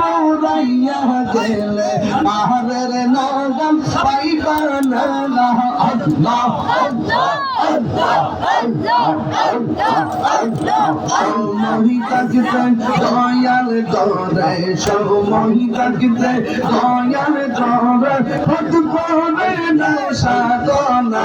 দৌড়াইয়া গেলে আহারের নরম পাইবার না আল্লাহ আল্লাহ দয়াল দরে সব মহিতাকে দয়াল দরে হত পাবে না সাধনা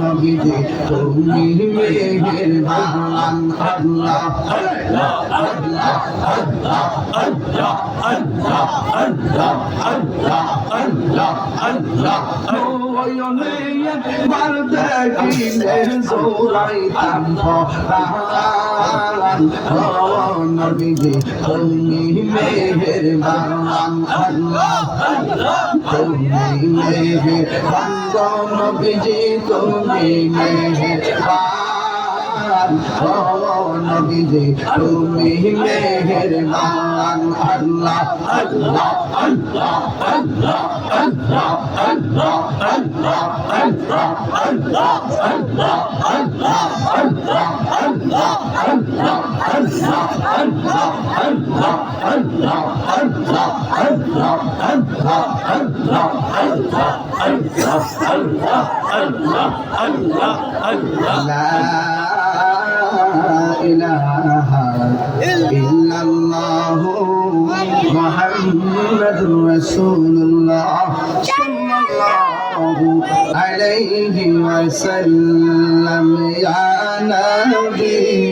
নবীজি তুমি মেহের বান আল্লাহ আল্লাহ আল্লাহ আল্লাহ আল্লাহ আল্লাহ আল্লাহ আল্লাহ আল্লাহ আল্লাহ একবার দেখিলে জোড়াইতাম পরাণ ও নবীজি তুমি মেহের বান আল্লাহ তুমি মেহের বান নবীজি তুমি মেহের বান ও নবীজি তুমি মেহের বান আল্লাহ আল্লাহ আল্লাহ আল্লাহ আল্লাহ আল্লাহ আল্লাহ আল্লাহ আল্লাহ আল্লাহ আল্লাহ আল্লাহ আল্লাহ محمد رسول الله صلى الله عليه وسلم يا نبي